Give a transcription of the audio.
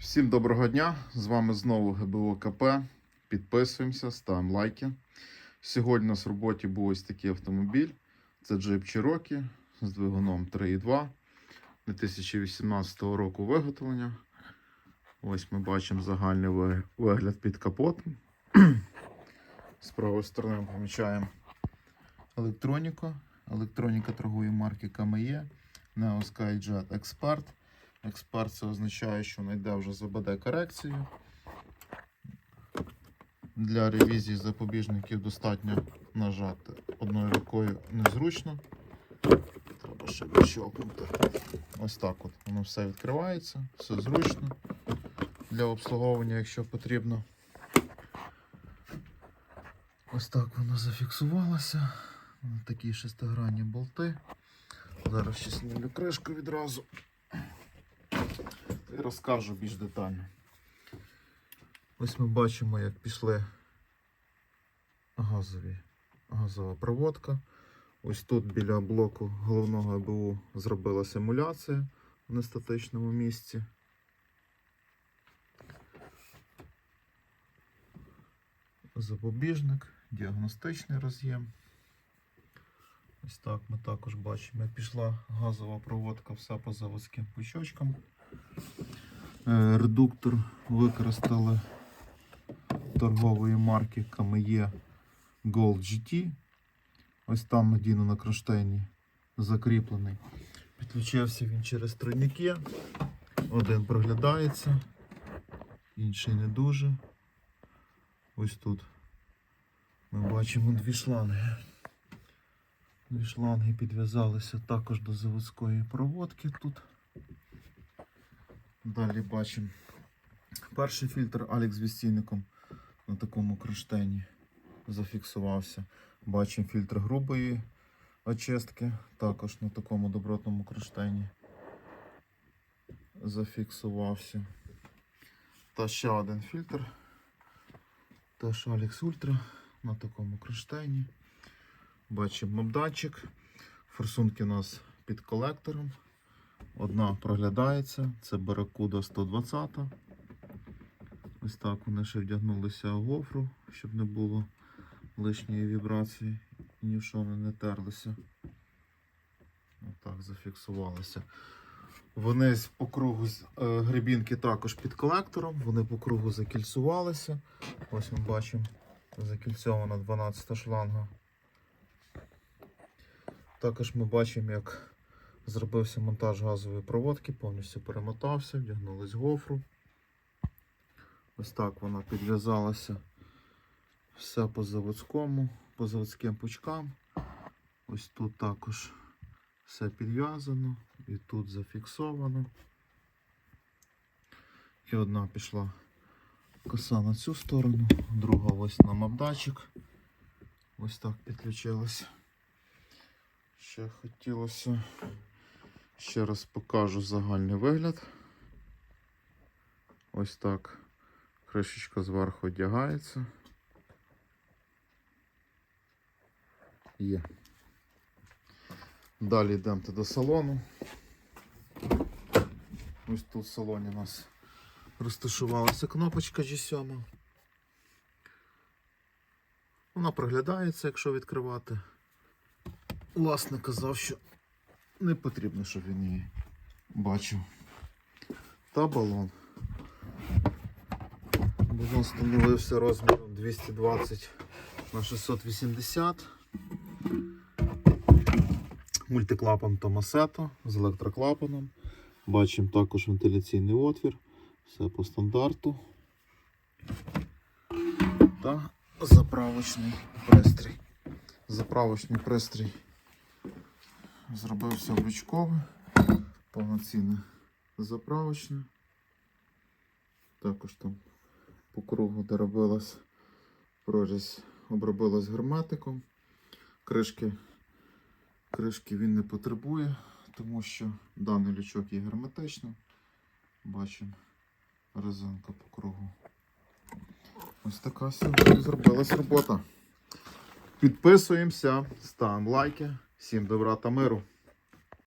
Всім доброго дня! З вами знову ГБО КП. Підписуємося, ставимо лайки. Сьогодні у нас в роботі був ось такий автомобіль. Це Jeep Cherokee з двигуном 3.2 2018 року виготовлення. Ось ми бачимо загальний вигляд під капотом. З правої сторони помічаємо електроніку. Електроніка торгує марки KME, Neo SkyJet Expert. Експерт це означає, що знайде вже ЗБД корекцію. Для ревізії запобіжників достатньо нажати одною рукою незручно. Треба ще прищелкнути. Ось так от воно все відкривається, все зручно для обслуговування, якщо потрібно. Ось так воно зафіксувалося. Такі шестигранні болти. Зараз ще знімлю кришку відразу розкажу більш детально. Ось ми бачимо, як пішли газові, газова проводка. Ось тут біля блоку головного АБУ зробила симуляція в нестатичному місці. Запобіжник, діагностичний роз'єм. Ось так ми також бачимо, як пішла газова проводка все по заводським пучочкам. Е, Редуктор використали торгової марки KME Gold GT. Ось там надійно на кронштейні закріплений. Підключився він через тройники. Один проглядається, інший не дуже. Ось тут ми бачимо дві шланги. Дві шланги підв'язалися також до заводської проводки тут. Далі бачимо перший фільтр Алекс з відстійником на такому кронштейні зафіксувався. Бачимо фільтр грубої очистки, також на такому добротному кронштейні зафіксувався. Та ще один фільтр. Теж Alex Ultra на такому кронштейні. Бачимо мобдатчик. Форсунки у нас під колектором. Одна проглядається, це Barracuda 120. Ось так вони ще вдягнулися в гофру, щоб не було лишньої вібрації і ні в що вони не терлися. Отак зафіксувалися. Вони по кругу е, грибінки також під колектором, вони по кругу закільцювалися. Ось ми бачимо закільцьована 12 шланга. Також ми бачимо, як зробився монтаж газової проводки, повністю перемотався, вдягнулись гофру. Ось так вона підв'язалася все по заводському, по заводським пучкам. Ось тут також все підв'язано і тут зафіксовано. І одна пішла коса на цю сторону, друга ось на мапдатчик. Ось так підключилася. Ще хотілося ще раз покажу загальний вигляд. Ось так кришечка зверху одягається. Є. Далі йдемо до салону. Ось тут в салоні у нас розташувалася кнопочка G7. Вона проглядається, якщо відкривати. Власник казав, що не потрібно, щоб він її бачив. Та балон. Балон становився розміром 220 на 680. Мультиклапан Томасето з електроклапаном. Бачимо також вентиляційний отвір. Все по стандарту. Та заправочний пристрій. Заправочний пристрій зробився облючковий, повноцінне заправочне. Також там по кругу, де робилась прорізь, обробилась герметиком. Кришки, кришки він не потребує, тому що даний лючок є герметичним. Бачимо резинка по кругу. Ось така сьогодні зробилась робота. Підписуємося, ставимо лайки. Всім добра та миру.